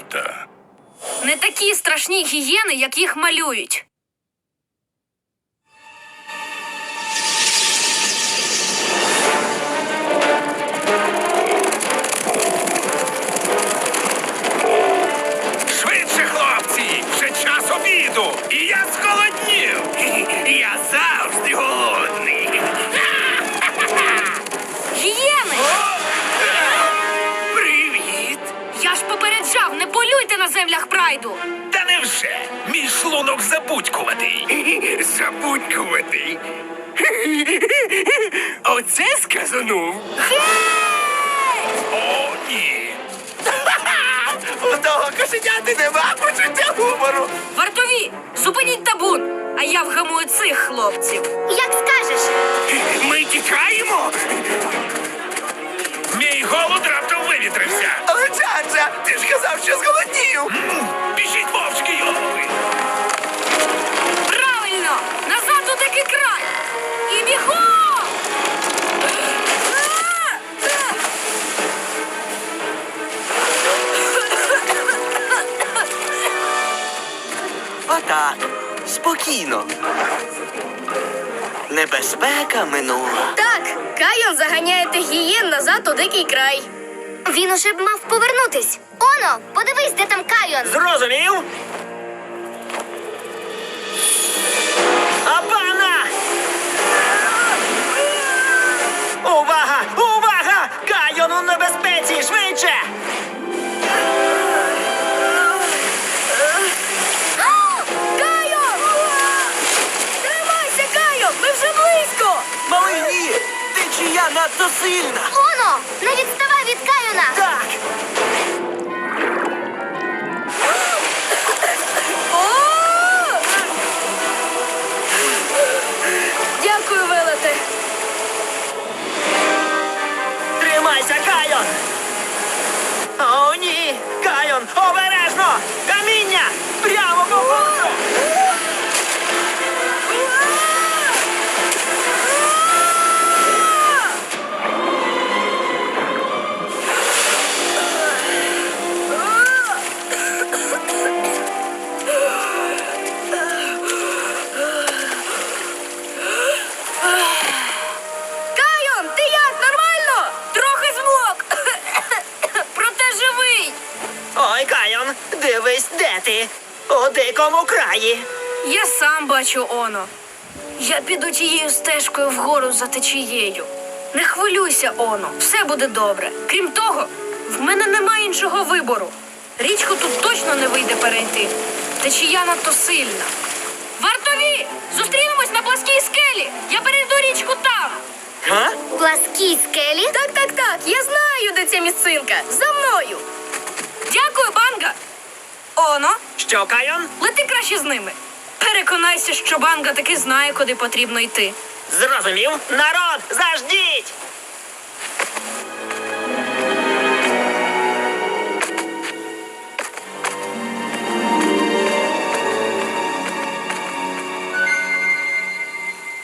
варта. Не такі страшні гієни, як їх малюють. Попереджав, не полюйте на землях прайду. Та невже? Мій шлунок забудькуватий. Забудькуватий. Оце сказанув. О, ні. У того кошеняти нема почуття гумору. Вартові, зупиніть табун, а я вгамую цих хлопців. Як скажеш? Ми тікаємо. Але ти ж казав, що зголоднів. Біжіть мовчки, йолови. Правильно! Назад у дикий край! І бігом! Отак. Спокійно. Небезпека минула. Так, Кайон заганяє тих гієн назад у дикий край. Він уже б мав повернутись. Оно, подивись, де там Кайон. Зрозумів? Апана! Надто сильна! Оно, не відставай від Каюна! Так! Де ти? У дикому краї. Я сам бачу оно. Я піду тією стежкою вгору за течією. Не хвилюйся, оно, все буде добре. Крім того, в мене немає іншого вибору. Річку тут точно не вийде перейти. Течія надто сильна. Вартові! Зустрінемось на пласкій скелі! Я перейду річку там! Га? Пласкій скелі. Так, так, так, я знаю, де ця місцинка. За мною. Оно, Що, Кайон? лети краще з ними. Переконайся, що банга таки знає, куди потрібно йти. Зрозумів? Народ, заждіть!